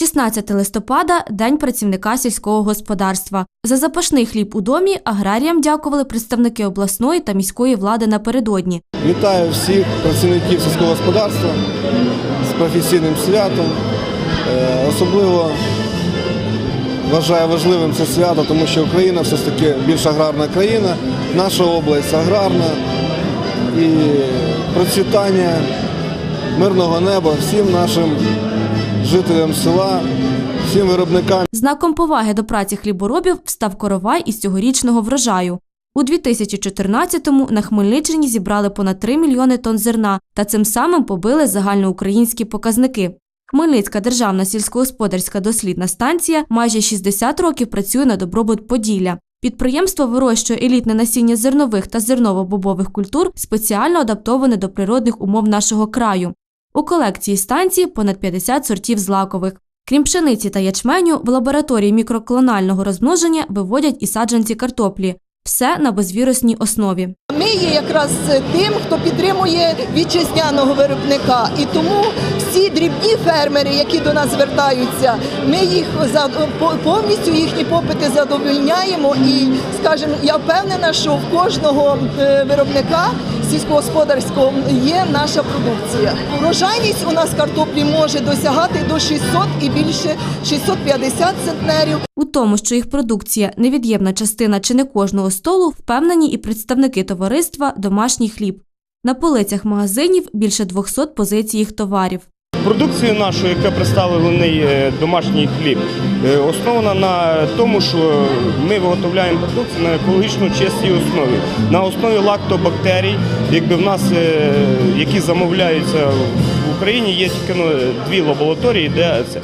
16 листопада День працівника сільського господарства. За запашний хліб у домі аграріям дякували представники обласної та міської влади напередодні. Вітаю всіх працівників сільського господарства з професійним святом. Е, Особливо вважаю важливим це свято, тому що Україна все ж таки більш аграрна країна, наша область аграрна і процвітання мирного неба всім нашим жителям села, всім виробникам. Знаком поваги до праці хліборобів став коровай із цьогорічного врожаю. У 2014-му на Хмельниччині зібрали понад 3 мільйони тонн зерна та цим самим побили загальноукраїнські показники. Хмельницька державна сільськогосподарська дослідна станція майже 60 років працює на добробут Поділля. Підприємство вирощує елітне насіння зернових та зерново-бобових культур, спеціально адаптоване до природних умов нашого краю. У колекції станції понад 50 сортів злакових. Крім пшениці та ячменю, в лабораторії мікроклонального розмноження виводять і саджанці картоплі. Все на безвірусній основі. Ми є якраз тим, хто підтримує вітчизняного виробника, і тому всі дрібні фермери, які до нас звертаються, ми їх повністю їхні попити задовольняємо. І скажімо, я впевнена, що в кожного е, виробника сільськогосподарського є наша продукція. Урожайність у нас картоплі може досягати до 600 і більше 650 центнерів. У тому, що їх продукція невід'ємна частина чи не кожного столу, впевнені і представники товариства Домашній хліб. На полицях магазинів більше 200 позицій їх товарів. Продукцію нашу, яка представлений е, домашній хліб, е, основана на тому, що ми виготовляємо продукцію на екологічно чистій основі, на основі лактобактерій, якби в нас, е, які замовляються в Україні, є тільки ну, дві лабораторії, де це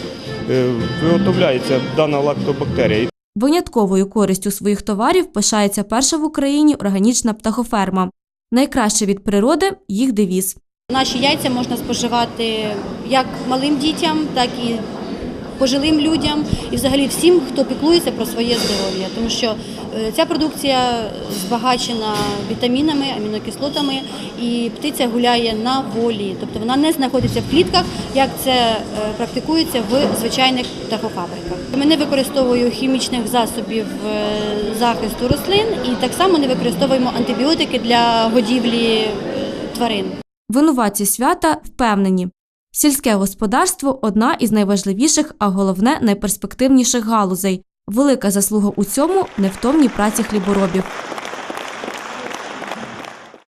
виготовляється дана лактобактерія. Винятковою користю своїх товарів пишається перша в Україні органічна птахоферма. Найкраще від природи їх девіз. Наші яйця можна споживати як малим дітям, так і пожилим людям, і взагалі всім, хто піклується про своє здоров'я, тому що е, ця продукція збагачена вітамінами, амінокислотами, і птиця гуляє на волі, тобто вона не знаходиться в клітках, як це е, практикується в звичайних птахофабриках. Ми не використовуємо хімічних засобів е, захисту рослин і так само не використовуємо антибіотики для годівлі тварин. Винуватці свята впевнені. Сільське господарство одна із найважливіших, а головне найперспективніших галузей. Велика заслуга у цьому невтомній праці хліборобів.